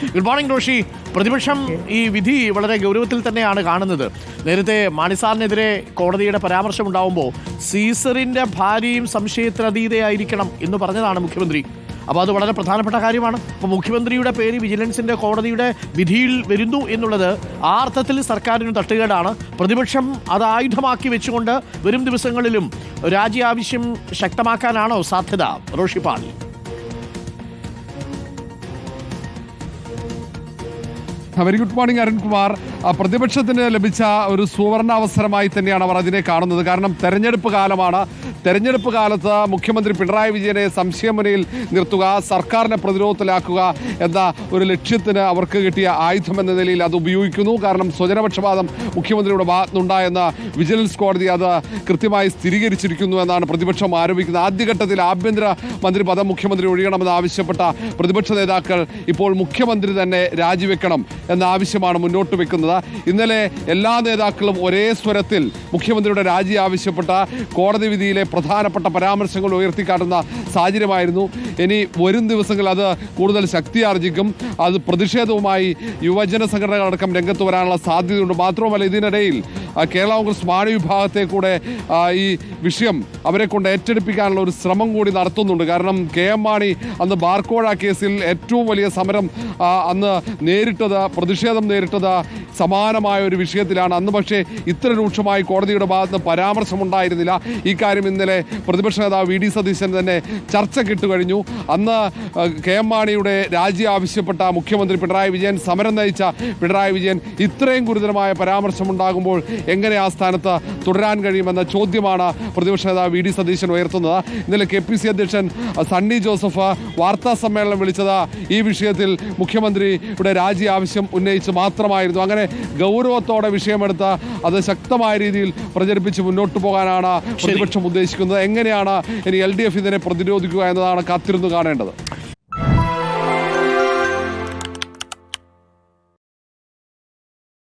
Good morning Roshy. പ്രതിപക്ഷം ഈ വിധി വളരെ ഗൗരവത്തിൽ തന്നെയാണ് കാണുന്നത്. നേരത്തെ മാണിസാറിനെതിരെ കോടതിയുടെ പരാമർശം ഉണ്ടാവുമ്പോൾ സീസറിന്റെ ഭാര്യയും സംശയത്തിനതീതയായിരിക്കണം എന്ന് പറഞ്ഞതാണ് മുഖ്യമന്ത്രി. അപ്പോൾ അത് വളരെ പ്രധാനപ്പെട്ട കാര്യമാണ്. അപ്പോൾ മുഖ്യമന്ത്രിയുടെ പേര് വിജിലൻസിന്റെ കോടതിയുടെ വിധിയിൽ വരുന്നു എന്നുള്ളത് ആ അർത്ഥത്തിൽ സർക്കാരിന് തട്ടുകേടാണ്. പ്രതിപക്ഷം അത് ആയുധമാക്കി വെച്ചുകൊണ്ട് വരും ദിവസങ്ങളിലും രാജ്യ ആവശ്യം ശക്തമാക്കാനാണോ സാധ്യത? Roshi very good morning Arunkumar. പ്രതിപക്ഷത്തിന് ലഭിച്ച ഒരു സുവർണ അവസരമായി തന്നെയാണ് അവർ അതിനെ കാണുന്നത്. കാരണം തെരഞ്ഞെടുപ്പ് കാലമാണ്. തെരഞ്ഞെടുപ്പ് കാലത്ത് മുഖ്യമന്ത്രി പിണറായി വിജയനെ സംശയമുനയിൽ നിർത്തുക സർക്കാരിനെ പ്രതിരോധത്തിലാക്കുക എന്ന ഒരു ലക്ഷ്യത്തിന് അവർക്ക് കിട്ടിയ ആയുധം എന്ന നിലയിൽ അത് ഉപയോഗിക്കുന്നു. കാരണം സ്വജനപക്ഷപാതം മുഖ്യമന്ത്രിയുടെ ഭാഗത്തുനിന്നുണ്ടായെന്ന് വിജിലൻസ് കോടതി അത് കൃത്യമായി സ്ഥിരീകരിച്ചിരിക്കുന്നു എന്നാണ് പ്രതിപക്ഷം ആരോപിക്കുന്നത്. ആദ്യഘട്ടത്തിൽ ആഭ്യന്തര മന്ത്രി പദം മുഖ്യമന്ത്രി ഒഴിയണമെന്ന് ആവശ്യപ്പെട്ട പ്രതിപക്ഷ നേതാക്കൾ ഇപ്പോൾ മുഖ്യമന്ത്രി തന്നെ രാജിവെക്കണം എന്ന ആവശ്യമാണ് മുന്നോട്ട് വെക്കുന്നത്. ഇന്നലെ എല്ലാ നേതാക്കളും ഒരേ സ്വരത്തിൽ മുഖ്യമന്ത്രിയുടെ രാജി ആവശ്യപ്പെട്ട കോടതി വിധിയിലെ പ്രധാനപ്പെട്ട പരാമർശങ്ങൾ ഉയർത്തിക്കാട്ടുന്ന സാഹചര്യമായിരുന്നു. ഇനി വരും ദിവസങ്ങളിൽ അത് കൂടുതൽ ശക്തിയാർജിക്കും. അത് പ്രതിഷേധവുമായി യുവജന സംഘടനകളടക്കം രംഗത്ത് വരാനുള്ള സാധ്യതയുണ്ട്. മാത്രവുമല്ല ഇതിനിടയിൽ കേരള കോൺഗ്രസ് മാണി വിഭാഗത്തെ കൂടെ ഈ വിഷയം അവരെ കൊണ്ട് ഏറ്റെടുപ്പിക്കാനുള്ള ഒരു ശ്രമം കൂടി നടത്തുന്നുണ്ട്. കാരണം കെ എം മാണി അന്ന് ബാർക്കോഴ കേസിൽ ഏറ്റവും വലിയ സമരം അന്ന് നേരിട്ടത് പ്രതിഷേധം നേരിട്ടത് സമാനമായ ഒരു വിഷയത്തിലാണ്. അന്ന് പക്ഷേ ഇത്ര രൂക്ഷമായി കോടതിയുടെ ഭാഗത്ത് പരാമർശമുണ്ടായിരുന്നില്ല. ഇക്കാര്യം കാര്യം ഇന്നലെ പ്രതിപക്ഷ നേതാവ് വി ഡി സതീശൻ തന്നെ ചർച്ചക്കിട്ട് കഴിഞ്ഞു. അന്ന് കെ എം മാണിയുടെ രാജി ആവശ്യപ്പെട്ട മുഖ്യമന്ത്രി പിണറായി വിജയൻ സമരം നയിച്ച പിണറായി വിജയൻ ഇത്രയും ഗുരുതരമായ പരാമർശമുണ്ടാകുമ്പോൾ എങ്ങനെ ആ സ്ഥാനത്ത് തുടരാൻ കഴിയുമെന്ന ചോദ്യമാണ് പ്രതിപക്ഷ നേതാവ് വി ഡി സതീശൻ ഉയർത്തുന്നത്. ഇന്നലെ കെ പി സി അധ്യക്ഷൻ സണ്ണി ജോസഫ് വാർത്താ സമ്മേളനം വിളിച്ചത് ഈ വിഷയത്തിൽ മുഖ്യമന്ത്രിയുടെ രാജി ആവശ്യം ഉന്നയിച്ച് മാത്രമായിരുന്നു. അങ്ങനെ ഗൗരവത്തോടെ വിഷയമെടുത്ത് അത് ശക്തമായ രീതിയിൽ പ്രചരിപ്പിച്ച് മുന്നോട്ട് പോകാനാണ് പ്രതിപക്ഷം ഉദ്ദേശിക്കുന്നത്. എങ്ങനെയാണ് ഇനി എൽ ഡി എഫ് ഇതിനെ പ്രതിരോധിക്കുക എന്നതാണ് കാത്തിരുന്നു കാണേണ്ടത്?